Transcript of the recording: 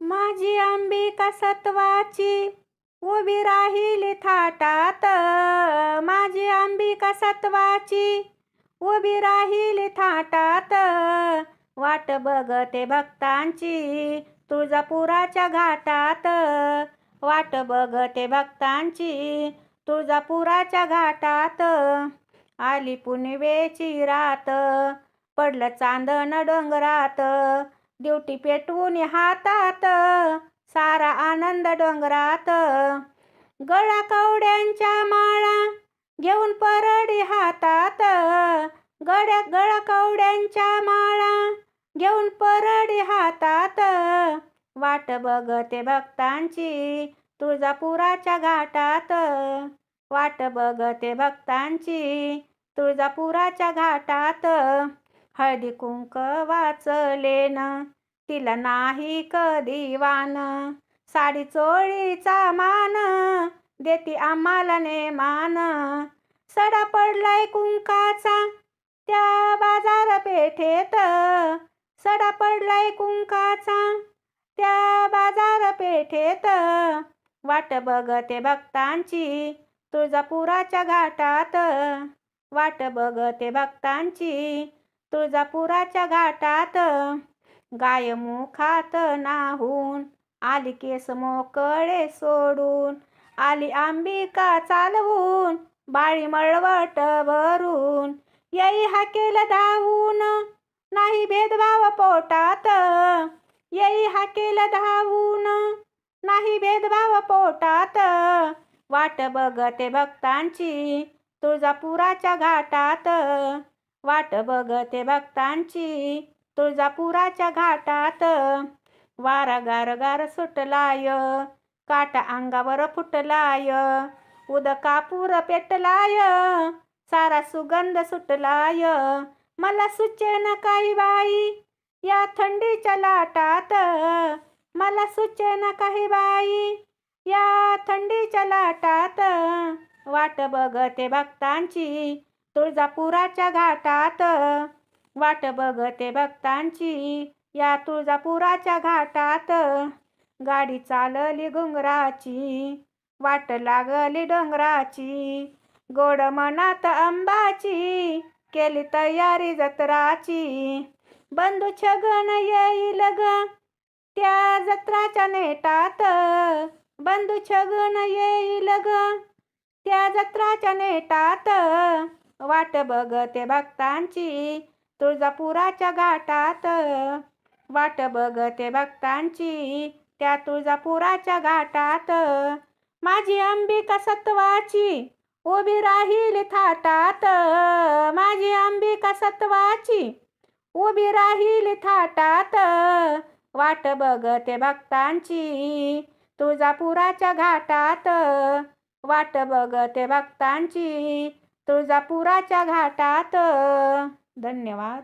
माझी अंबिका सत्वाची उभी राहिली थाटात. माझी अंबिका सत्वाची उभी राहिली थाटात. वाट बघते भक्तांची तुळजापुराच्या घाटात. वाट बघते भक्तांची तुळजापुराच्या घाटात. आली पुनवेची रात पडलं चांदण डोंगरात. ड्युटी पेटवून हातात. सारा आनंद डोंगरात. गळा कवड्यांच्या माळा घेऊन परडी हातात. गड्या गळा कवड्यांच्या माळा घेऊन परडी हातात. वाट बघते भक्तांची तुळजापुराच्या घाटात. वाट बघते भक्तांची तुळजापुराच्या घाटात. हळदी कुंक न तिला नाही कधी वान. साडी चोळीचा मान. देती आम्हाला नेमान. सडा पडलाय कुंकाचा. त्या बाजार पेठेत. सडा पडलाय कुंकाचा. त्या बाजार पेठेत. वाट बघते भक्तांची. तुळजापुराच्या घाटात. वाट बघते भक्तांची. तुळजापुराच्या घाटात गाय मुखात नाहून आली केस मोकळे सोडून आली अंबिका चालवून बाळी मळवट भरून येई हाकेल धावून नाही भेदभाव पोटात येई हाकेल धावून नाही भेदभाव पोटात वाट बघते भक्तांची तुळजापुराच्या घाटात. वाट बघते भक्तांची. तुळजापुराच्या घाटात वारा गार गार सुटलाय. काटा अंगावर फुटलाय. उदकापूर पेटलाय. सारा सुगंध सुटलाय. मला सुचेन काही बाई या थंडीच्या लाटात. मला सुचेन काही बाई या थंडीच्या लाटात. वाट बघते भक्तांची. तुळजापुराच्या घाटात. वाट बघते भक्तांची या तुळजापुराच्या घाटात. गाडी चालली घुंगराची वाट लागली डोंगराची. गोड मनात अंबाची केली तयारी जत्राची. बंधू छगन येईल ग त्या जत्राच्या नेटात. बंधू छगन येईल ग त्या जत्राच्या नेटात. वाट बघते भक्तांची. तुळजापुराच्या घाटात वाट बघते भक्तांची. त्या तुळजापुराच्या घाटात माझी अंबिका सत्वाची उभी राहील थाटात. माझी अंबिका सत्वाची उभी राहील थाटात. वाट बघते भक्तांची तुळजापुराच्या घाटात वाट बघते भक्तांची तुळजापुराच्या घाटात. धन्यवाद.